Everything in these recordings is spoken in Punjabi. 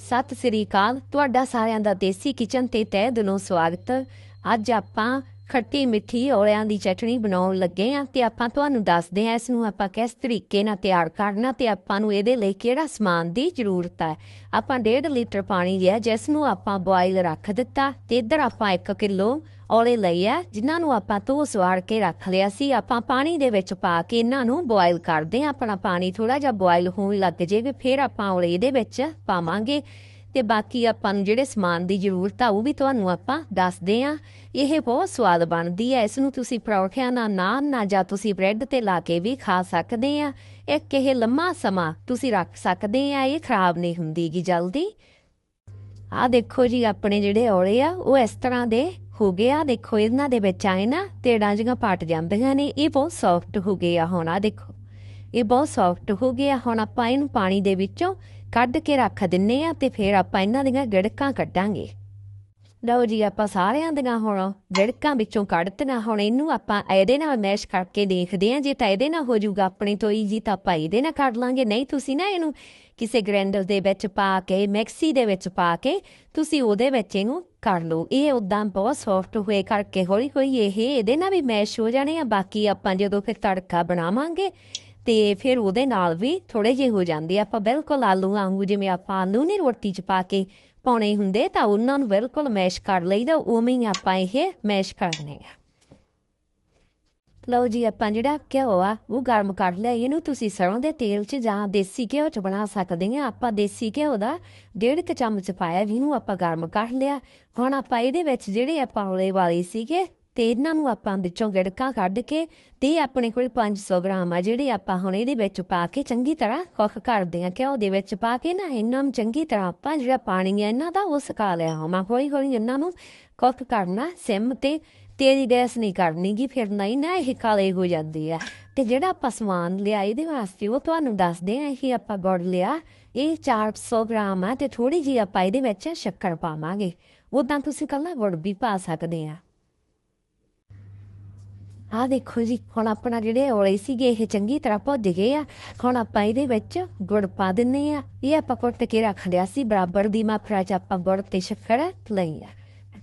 ਸਤਿ ਸ੍ਰੀ ਅਕਾਲ। ਤੁਹਾਡਾ ਸਾਰਿਆਂ ਦਾ ਦੇਸੀ ਕਿਚਨ ਤੇ ਤਹਿ ਦਿਲੋਂ ਸਵਾਗਤ। ਅੱਜ ਆਪਾਂ ਖੱਟੀ ਮਿੱਠੀ ਔਲਿਆਂ ਦੀ ਚਟਣੀ ਬਣਾਉਣ ਲੱਗੇ ਆ ਤੇ ਆਪਾਂ ਤੁਹਾਨੂੰ ਦੱਸਦੇ ਆ, ਇਸ ਨੂੰ ਆਪਾਂ ਕਿਸ ਤਰੀਕੇ ਨਾਲ ਤਿਆਰ ਕਰਨਾ ਤੇ ਆਪਾਂ ਨੂੰ ਇਹਦੇ ਲਈ ਕਿਹੜਾ ਸਮਾਨ ਦੀ ਜ਼ਰੂਰਤ ਹੈ। ਆਪਾਂ 1.5 ਲੀਟਰ ਪਾਣੀ ਲਿਆ, ਜਿਸ ਨੂੰ ਆਪਾਂ ਬੋਇਲ ਰੱਖ ਦਿੱਤਾ ਤੇ ਇਧਰ ਆਪਾਂ 1 ਕਿਲੋ ਔਲੇ ਲਈ ਹੈ ਜਿਨ੍ਹਾਂ ਨੂੰ ਆਪਾਂ ਧੋ ਸਵਾਰ ਕੇ ਰੱਖ ਲਿਆ ਸੀ, ਆਪਾਂ ਪਾਣੀ ਦੇ ਵਿੱਚ ਪਾ ਕੇ ਇਹਨਾਂ ਨੂੰ ਬੋਇਲ ਕਰਦੇ ਆ ਆਪਣਾ ਪਾਣੀ ਥੋੜਾ ਜਿਹਾ ਬੋਇਲ ਹੋਣ ਲੱਗ ਜੇਗਾ ਫਿਰ ਆਪਾਂ ਔਲੇ ਇਹਦੇ ਵਿੱਚ ਪਾਵਾਂਗੇ। ਤੇ ਬਾਕੀ ਆਪਾਂ ਨੂੰ ਜਿਹੜੇ ਸਮਾਨ ਦੀ ਜ਼ਰੂਰਤ ਆ, ਉਹ ਵੀ ਤੁਹਾਨੂੰ ਆਪਾਂ ਦੱਸਦੇ ਆ ਇਹ ਬਹੁਤ ਸਵਾਦ ਬਣਦੀ ਹੈ। ਇਸ ਨੂੰ ਤੁਸੀਂ ਪਰੌਠਿਆਂ ਨਾਲ ਨਾਨ ਨਾਲ ਜਾਂ ਤੁਸੀਂ ਬ੍ਰੈਡ ਤੇ ਲਾ ਕੇ ਵੀ ਖਾ ਸਕਦੇ ਆ ਇੱਕ ਇਹ ਲੰਮਾ ਸਮਾਂ ਤੁਸੀਂ ਰੱਖ ਸਕਦੇ ਆ ਇਹ ਖਰਾਬ ਨਹੀਂ ਹੁੰਦੀਗੀ ਜਲਦੀ। ਆ ਦੇਖੋ ਜੀ, ਆਪਣੇ ਜਿਹੜੇ ਔਲੇ ਆ, ਉਹ ਇਸ ਤਰ੍ਹਾਂ ਦੇ ਹੋ ਗਿਆ ਦੇਖੋ, ਇਹਨਾਂ ਦੇ ਵਿੱਚ ਆਏ ਨਾ ਤੇੜਾਂ ਜਿਹੀਆਂ ਪਾਟ ਜਾਂਦੀਆਂ ਨੇ। ਇਹ ਬਹੁਤ ਸੌਫਟ ਹੋ ਗਏ ਆ ਹੁਣ, ਆ ਦੇਖੋ। ਇਹ ਬਹੁਤ ਸੌਫਟ ਹੋ ਗਿਆ ਹੁਣ ਆਪਾਂ ਇਹਨੂੰ ਪਾਣੀ ਦੇ ਵਿੱਚੋਂ ਕੱਢ ਕੇ ਰੱਖ ਦਿੰਨੇ ਆ ਤੇ ਫਿਰ ਆਪਾਂ ਇਹਨਾਂ ਦੀਆਂ ਗੜਕਾਂ ਕੱਢਾਂਗੇ। ਲਓ ਜੀ, ਆਪਾਂ ਸਾਰਿਆਂ ਦੀਆਂ ਹੁਣ ਗੜਕਾਂ ਵਿੱਚੋਂ ਕੱਢਤੀਆਂ। ਹੁਣ ਇਹਨੂੰ ਆਪਾਂ ਇਹਦੇ ਨਾਲ ਮੈਸ਼ ਕਰਕੇ ਦੇਖਦੇ ਆ ਜੇ ਤਾਂ ਇਹਦੇ ਨਾਲ ਹੋ ਜਾਊਗਾ ਆਪਣੇ ਤੋਂ ਈਜ਼ੀ ਤਾਂ ਆਪਾਂ ਇਹਦੇ ਨਾਲ ਕੱਢ ਲਾਂਗੇ। ਨਹੀਂ, ਤੁਸੀਂ ਨਾ ਇਹਨੂੰ ਕਿਸੇ ਗ੍ਰੈਂਡਰ ਦੇ ਵਿੱਚ ਪਾ ਕੇ, ਮਿਕਸੀ ਦੇ ਵਿੱਚ ਪਾ ਕੇ, ਤੁਸੀਂ ਉਹਦੇ ਵਿੱਚ ਇਹਨੂੰ ਕਰ ਲਓ। ਇਹ ਉਦਾਂ ਬਹੁਤ ਸੌਫਟ ਹੋਏ ਕਰਕੇ ਹੌਲੀ ਹੌਲੀ ਇਹ ਇਹਦੇ ਨਾਲ ਵੀ ਮੈਸ਼ ਹੋ ਜਾਣੇ ਆ। ਬਾਕੀ ਆਪਾਂ ਜਦੋਂ ਫਿਰ ਤੜਕਾ ਬਣਾਵਾਂਗੇ, ਤੇ ਫਿਰ ਉਹਦੇ ਨਾਲ ਵੀ ਥੋੜੇ ਜਿਹੇ ਹੋ ਜਾਂਦੇ ਆਪਾਂ ਬਿਲਕੁਲ ਆਲੂ ਵਾਂਗੂ, ਜਿਵੇਂ ਆਪਾਂ ਆਲੂ ਨੇ ਰੋਟੀ 'ਚ ਪਾ ਕੇ ਪਾਉਣੇ ਹੁੰਦੇ, ਤਾਂ ਉਹਨਾਂ ਨੂੰ ਬਿਲਕੁਲ ਮੈਸ਼ ਕਰ ਲਈਦਾ। ਉਵੇਂ ਹੀ ਆਪਾਂ ਇਹ ਮੈਸ਼ ਕਰਨੇ ਆ ਲਓ ਜੀ, ਆਪਾਂ ਜਿਹੜਾ ਘਿਓ ਆ, ਉਹ ਗਰਮ ਕਰ ਲਿਆ। ਇਹਨੂੰ ਤੁਸੀਂ ਸਰੋਂ ਦੇ ਤੇਲ 'ਚ ਜਾਂ ਦੇਸੀ ਘਿਓ 'ਚ ਬਣਾ ਸਕਦੇ ਆ ਆਪਾਂ ਦੇਸੀ ਘਿਓ ਦਾ ਡੇਢ ਕੁ ਚਮਚ ਪਾਇਆ ਵੀ ਇਹਨੂੰ ਆਪਾਂ ਗਰਮ ਕਰ ਲਿਆ। ਹੁਣ ਆਪਾਂ ਇਹਦੇ ਵਿੱਚ ਜਿਹੜੇ ਆਪਾਂ ਉਲੇ ਵਾਲੇ ਸੀਗੇ ਤੇ ਇਹਨਾਂ ਨੂੰ ਆਪਾਂ ਵਿੱਚੋਂ ਗੜਕਾਂ ਕੱਢ ਕੇ ਤੇ ਆਪਣੇ ਕੋਲ 500 ਗ੍ਰਾਮ ਆ, ਜਿਹੜੇ ਆਪਾਂ ਹੁਣ ਇਹਦੇ ਵਿੱਚ ਪਾ ਕੇ ਚੰਗੀ ਤਰ੍ਹਾਂ ਕੁੱਕ ਕਰਦੇ ਆ ਘਿਓ ਦੇ ਵਿੱਚ ਪਾ ਕੇ ਨਾ ਇਹਨਾਂ ਨੂੰ ਚੰਗੀ ਤਰ੍ਹਾਂ ਆਪਾਂ ਜਿਹੜਾ ਪਾਣੀ ਹੈ ਇਹਨਾਂ ਦਾ ਉਹ ਸੁਕਾ ਲਿਆ ਹੋਵਾਂ। ਹੌਲੀ ਹੌਲੀ ਇਹਨਾਂ ਨੂੰ ਕੁੱਕ ਕਰਨਾ, ਸਿਮ ਤੇ ਤੇਰੀ ਗੈਸ ਨਹੀਂ ਕਰਨੀ ਗੀ, ਫਿਰ ਨਹੀਂ ਨਾ ਇਹ ਕਾਲੇ ਹੋ ਜਾਂਦੇ ਆ। ਤੇ ਜਿਹੜਾ ਆਪਾਂ ਸਮਾਨ ਲਿਆ ਇਹਦੇ ਵਾਸਤੇ ਉਹ ਤੁਹਾਨੂੰ ਦੱਸਦੇ ਆ ਇਹ ਆਪਾਂ ਗੁੜ ਲਿਆ, ਇਹ 400 ਗ੍ਰਾਮ ਆ ਤੇ ਥੋੜੀ ਜਿਹੀ ਆਪਾਂ ਇਹਦੇ ਵਿੱਚ ਸ਼ੱਕਰ ਪਾਵਾਂਗੇ। ਉਦਾਂ ਤੁਸੀਂ ਕੱਲਾ ਗੁੜ ਵੀ ਪਾ ਸਕਦੇ ਆ। ਆਹ ਦੇਖੋ ਜੀ, ਹੁਣ ਆਪਣਾ ਜਿਹੜੇ ਔਲੇ ਸੀਗੇ, ਇਹ ਚੰਗੀ ਤਰ੍ਹਾਂ ਭੁੱਜ ਗਏ ਆ। ਹੁਣ ਆਪਾਂ ਇਹਦੇ ਵਿੱਚ ਗੁੜ ਪਾ ਦਿੰਨੇ ਆ। ਇਹ ਆਪਾਂ ਕੁੱਟ ਕੇ ਰੱਖ ਲਿਆ ਸੀ, ਬਰਾਬਰ ਦੀ ਮਾਤਰਾ ਚ ਆਪਾਂ ਗੁੜ ਤੇ ਸ਼ੱਕਰ ਲਈ ਆ।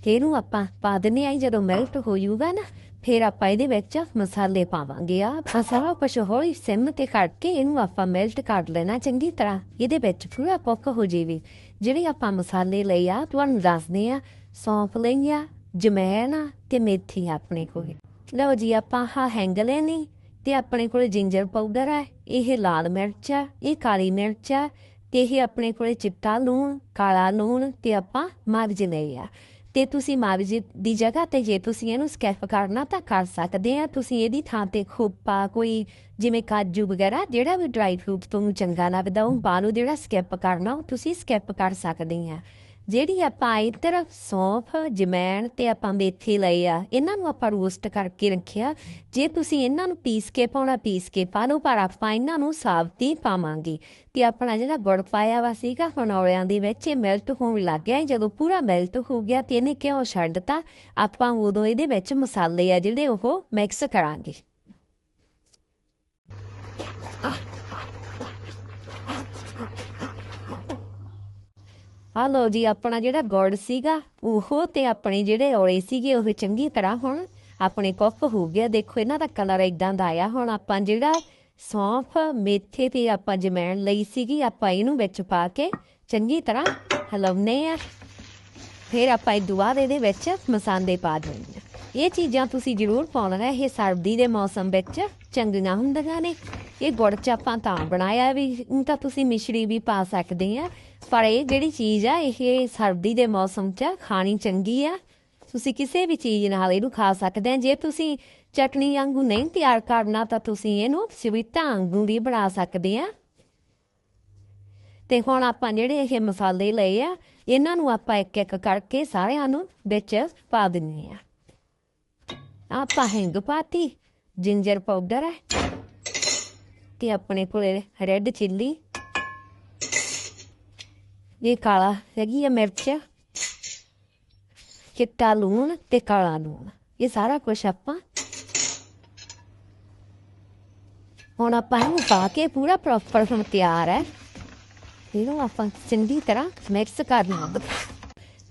ਇਹਨੂੰ ਆਪਾਂ ਪਾ ਦਿੰਨੇ ਆ ਜਦੋਂ ਮੈਲਟ ਹੋ ਜਾਊਗਾ ਨਾ, ਫਿਰ ਆਪਾਂ ਇਹਦੇ ਵਿੱਚ ਮਸਾਲੇ ਪਾਵਾਂਗੇ। ਆ ਸਾਰਾ ਕੁਛ ਹੌਲੀ ਸਿਮ ਤੇ ਕੱਟ ਕੇ ਇਹਨੂੰ ਆਪਾਂ ਮੈਲਟ ਕਰ ਲੈਣਾ ਚੰਗੀ ਤਰ੍ਹਾਂ। ਇਹਦੇ ਵਿੱਚ ਪੂਰਾ ਪੱਕ ਹੋ ਜਾਵੇ। ਜਿਹੜੇ ਆਪਾਂ ਮਸਾਲੇ ਲਈ ਆ, ਤੁਹਾਨੂੰ ਦੱਸਦੇ ਆ, ਸੌਂਫ ਲਈ ਆ ਜਮੈਨ ਆ ਤੇ ਮੇਥੀ ਆ ਆਪਣੇ ਕੋਲ। ਲਓ ਜੀ, ਆਪਾਂ ਹਾਂ ਹੈਂਗ ਲੈਣੀ ਤੇ ਆਪਣੇ ਕੋਲ ਜਿੰਜਰ ਪਾਊਡਰ ਹੈ, ਇਹ ਲਾਲ ਮਿਰਚ ਹੈ, ਇਹ ਕਾਲੀ ਮਿਰਚ ਹੈ ਤੇ ਇਹ ਆਪਣੇ ਕੋਲ ਚਿੱਟਾ ਲੂਣ, ਕਾਲਾ ਲੂਣ ਤੇ ਆਪਾਂ ਮਰਜ ਲਈ ਆ ਤੇ ਤੁਸੀਂ ਮਰਜ ਦੀ ਜਗ੍ਹਾ ਤੇ ਜੇ ਤੁਸੀਂ ਇਹਨੂੰ ਸਕੈਪ ਕਰਨਾ ਤਾਂ ਕਰ ਸਕਦੇ ਆ। ਤੁਸੀਂ ਇਹਦੀ ਥਾਂ ਤੇ ਖੋਪਾ, ਕੋਈ ਜਿਵੇਂ ਕਾਜੂ ਵਗੈਰਾ, ਜਿਹੜਾ ਵੀ ਡਰਾਈ ਫਰੂਟ ਤੁਹਾਨੂੰ ਚੰਗਾ ਲੱਗਦਾ, ਉਹ ਬਾਲੂ ਜਿਹੜਾ ਸਕੈਪ ਕਰਨਾ, ਉਹ ਤੁਸੀਂ ਸਕੈਪ ਕਰ ਸਕਦੇ ਆ। ਜਿਹੜੀ ਆਪਾਂ ਇਧਰ ਸੌਂਫ, ਜਮੈਣ ਤੇ ਆਪਾਂ ਮੇਥੀ ਲਈ ਆ, ਇਹਨਾਂ ਨੂੰ ਆਪਾਂ ਰੋਸਟ ਕਰਕੇ ਰੱਖਿਆ। ਜੇ ਤੁਸੀਂ ਇਹਨਾਂ ਨੂੰ ਪੀਸ ਕੇ ਪਾਉਣਾ, ਪੀਸ ਕੇ ਪਾ ਲਓ, ਪਰ ਆਪਾਂ ਇਹਨਾਂ ਨੂੰ ਸਾਬਤੀ ਪਾਵਾਂਗੇ। ਤੇ ਆਪਣਾ ਜਿਹੜਾ ਗੁੜ ਪਾਇਆ ਵਾ ਸੀਗਾ ਫਨੌਲਿਆਂ ਦੇ ਵਿੱਚ ਇਹ ਮੈਲਟ ਹੋਣ ਲੱਗ ਗਿਆ। ਜਦੋਂ ਪੂਰਾ ਮੈਲਟ ਹੋ ਗਿਆ ਤੇ ਇਹਨੇ ਕਿਉਂ ਛੱਡਤਾ ਆਪਾਂ ਉਦੋਂ ਇਹਦੇ ਵਿੱਚ ਮਸਾਲੇ ਆ ਜਿਹੜੇ ਉਹ ਮਿਕਸ ਕਰਾਂਗੇ। ਹਲੋ ਜੀ, ਆਪਣਾ ਜਿਹੜਾ ਗੁੜ ਸੀਗਾ, ਉਹ ਤੇ ਆਪਣੇ ਜਿਹੜੇ ਔਲੇ ਸੀਗੇ, ਉਹ ਚੰਗੀ ਤਰ੍ਹਾਂ ਹੁਣ ਆਪਣੇ ਕੁੱਕ ਹੋ ਗਿਆ। ਦੇਖੋ, ਇਹਨਾਂ ਦਾ ਕਲਰ ਇਦਾਂ ਦਾ ਆਇਆ। ਹੁਣ ਆਪਾਂ ਜਿਹੜਾ ਸੌਂਫ, ਮੇਥੇ ਤੇ ਆਪਾਂ ਜਮੈਣ ਲਈ ਸੀਗੀ, ਆਪਾਂ ਇਹਨੂੰ ਵਿੱਚ ਪਾ ਕੇ ਚੰਗੀ ਤਰ੍ਹਾਂ ਹਲਾਉਨੇ ਆ। ਫਿਰ ਆਪਾਂ ਇਹ ਦੁਬਾਰੇ ਦੇ ਵਿੱਚ ਮਸਾਲੇ ਪਾ ਦਿੰਦੇ ਇਹ ਚੀਜ਼ਾਂ ਤੁਸੀਂ ਜ਼ਰੂਰ ਪਾਉਣਾ ਇਹ ਸਰਦੀ ਦੇ ਮੌਸਮ ਵਿੱਚ ਚੰਗੀਆਂ ਹੁੰਦੀਆਂ ਨੇ। ਇਹ ਗੁੜ ਚ ਆਪਾਂ ਤਾਂ ਬਣਾਇਆ ਵੀ ਤਾਂ ਤੁਸੀਂ ਮਿਸ਼ਰੀ ਵੀ ਪਾ ਸਕਦੇ ਆ। ਪਰ ਇਹ ਜਿਹੜੀ ਚੀਜ਼ ਆ, ਇਹ ਸਰਦੀ ਦੇ ਮੌਸਮ 'ਚ ਖਾਣੀ ਚੰਗੀ ਆ। ਤੁਸੀਂ ਕਿਸੇ ਵੀ ਚੀਜ਼ ਨਾਲ ਇਹਨੂੰ ਖਾ ਸਕਦੇ ਆ। ਜੇ ਤੁਸੀਂ ਚਟਨੀ ਵਾਂਗੂ ਨਹੀਂ ਤਿਆਰ ਕਰਨਾ, ਤਾਂ ਤੁਸੀਂ ਇਹਨੂੰ ਸਵੀਟਾਂ ਵਾਂਗੂ ਵੀ ਬਣਾ ਸਕਦੇ ਆ। ਤੇ ਹੁਣ ਆਪਾਂ ਜਿਹੜੇ ਇਹ ਮਸਾਲੇ ਲਏ ਆ, ਇਹਨਾਂ ਨੂੰ ਆਪਾਂ ਇੱਕ ਇੱਕ ਕਰਕੇ ਸਾਰਿਆਂ ਨੂੰ ਵਿੱਚ ਪਾ ਦਿੰਨੇ ਆ। ਆਪਾਂ ਹਿੰਗ ਪਾਤੀ, ਜਿੰਜਰ ਪਾਊਡਰ ਹੈ ਤੇ ਆਪਣੇ ਕੋਲੇ ਰੈੱਡ ਚਿੱਲੀ ਇਹ ਕਾਲਾ ਹੈਗੀ ਆ ਮਿਰਚ, ਚਿੱਟਾ ਲੂਣ ਤੇ ਕਾਲਾ ਲੂਣ। ਇਹ ਸਾਰਾ ਕੁਝ ਆਪਾਂ ਹੁਣ ਆਪਾਂ ਇਹਨੂੰ ਪਾ ਕੇ ਪੂਰਾ ਪ੍ਰੋਪਰ ਹੁਣ ਤਿਆਰ ਹੈ। ਇਹਨੂੰ ਆਪਾਂ ਚੰਗੀ ਤਰ੍ਹਾਂ ਮਿਕਸ ਕਰਨਾ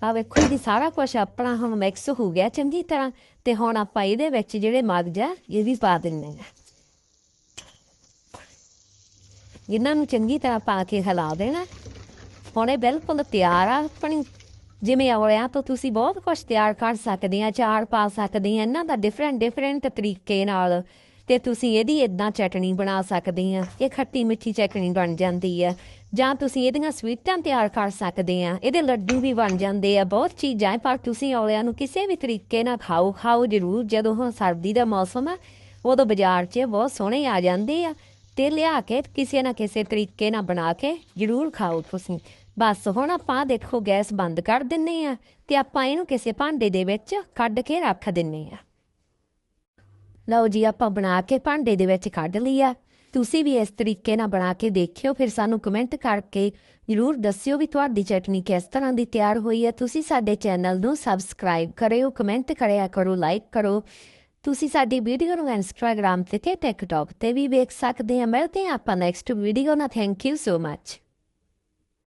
ਆ ਵੇਖੋ ਜੀ ਸਾਰਾ ਕੁਝ ਆਪਣਾ ਹੁਣ ਮਿਕਸ ਹੋ ਗਿਆ ਚੰਗੀ ਤਰ੍ਹਾਂ। ਤੇ ਹੁਣ ਆਪਾਂ ਇਹਦੇ ਵਿੱਚ ਜਿਹੜੇ ਮਗਜ ਆ, ਇਹ ਵੀ ਪਾ ਦਿੰਨੇ ਆ ਇਹਨਾਂ ਨੂੰ ਚੰਗੀ ਤਰ੍ਹਾਂ ਪਾ ਕੇ ਹਿਲਾ ਦੇਣਾ। ਹੁਣ ਬਿਲਕੁਲ ਤਿਆਰ ਆ। ਆਪਣੀ ਜਿਵੇਂ ਔਲਿਆਂ ਤੋਂ ਤੁਸੀਂ ਬਹੁਤ ਕੁਝ ਤਿਆਰ ਕਰ ਸਕਦੇ ਆ ਚਾਰ ਪਾ ਸਕਦੇ ਆ। ਇਹਨਾਂ ਦਾ ਡਿਫਰੈਂਟ ਡਿਫਰੈਂਟ ਤਰੀਕੇ ਨਾਲ ਤੇ ਤੁਸੀਂ ਇਹਦੀ ਇਦਾਂ ਚਟਣੀ ਬਣਾ ਸਕਦੇ ਆ। ਇਹ ਖੱਟੀ ਮਿੱਠੀ ਚਟਣੀ ਬਣ ਜਾਂਦੀ ਆ। ਜਾਂ ਤੁਸੀਂ ਇਹਦੀਆਂ ਸਵੀਟਾਂ ਤਿਆਰ ਕਰ ਸਕਦੇ ਆ। ਇਹਦੇ ਲੱਡੂ ਵੀ ਬਣ ਜਾਂਦੇ ਆ। ਬਹੁਤ ਚੀਜ਼ਾਂ ਹੈ, ਪਰ ਤੁਸੀਂ ਔਲਿਆਂ ਨੂੰ ਕਿਸੇ ਵੀ ਤਰੀਕੇ ਨਾਲ ਖਾਓ ਖਾਓ ਜ਼ਰੂਰ। ਜਦੋਂ ਹੁਣ ਸਰਦੀ ਦਾ ਮੌਸਮ ਆ ਉਦੋਂ ਬਾਜ਼ਾਰ 'ਚ ਬਹੁਤ ਸੋਹਣੇ ਆ ਜਾਂਦੇ ਆ। ਤੇ ਲਿਆ ਕੇ ਕਿਸੇ ਨਾ ਕਿਸੇ ਤਰੀਕੇ ਨਾਲ ਬਣਾ ਕੇ ਜ਼ਰੂਰ ਖਾਓ ਤੁਸੀਂ। ਬਸ ਹੁਣ ਆਪਾਂ ਦੇਖੋ ਗੈਸ ਬੰਦ ਕਰ ਦਿੰਨੇ ਆ ਤੇ ਆਪਾਂ ਇਹਨੂੰ ਕਿਸੇ ਭਾਂਡੇ ਦੇ ਵਿੱਚ ਕੱਢ ਕੇ ਰੱਖ ਦਿੰਨੇ ਆ। ਲਓ ਜੀ, ਆਪਾਂ ਬਣਾ ਕੇ ਭਾਂਡੇ ਦੇ ਵਿੱਚ ਕੱਢ ਲਿਆ। ਤੁਸੀਂ ਵੀ ਇਸ ਤਰੀਕੇ ਨਾਲ ਬਣਾ ਕੇ ਦੇਖਿਓ, ਫਿਰ ਸਾਨੂੰ ਕਮੈਂਟ ਕਰਕੇ ਜ਼ਰੂਰ ਦੱਸਿਓ ਵੀ ਤੁਹਾਡੀ ਚਟਨੀ ਕਿਸ ਤਰ੍ਹਾਂ ਦੀ ਤਿਆਰ ਹੋਈ ਹੈ। ਤੁਸੀਂ ਸਾਡੇ ਚੈਨਲ ਨੂੰ ਸਬਸਕ੍ਰਾਈਬ ਕਰਿਓ, ਕਮੈਂਟ ਕਰਿਆ ਕਰੋ, ਲਾਈਕ ਕਰੋ। ਤੁਸੀਂ ਸਾਡੀ ਵੀਡੀਓ ਨੂੰ ਇੰਸਟਾਗ੍ਰam ਤੇ ਤੇ ਟਿਕਟੌਕ ਤੇ ਵੀ ਵੇਖ ਸਕਦੇ ਆ। ਮਿਲਦੇ ਹਾਂ ਆਪਾਂ ਨੈਕਸਟ ਵੀਡੀਓ ਨਾਲ। Thank you so much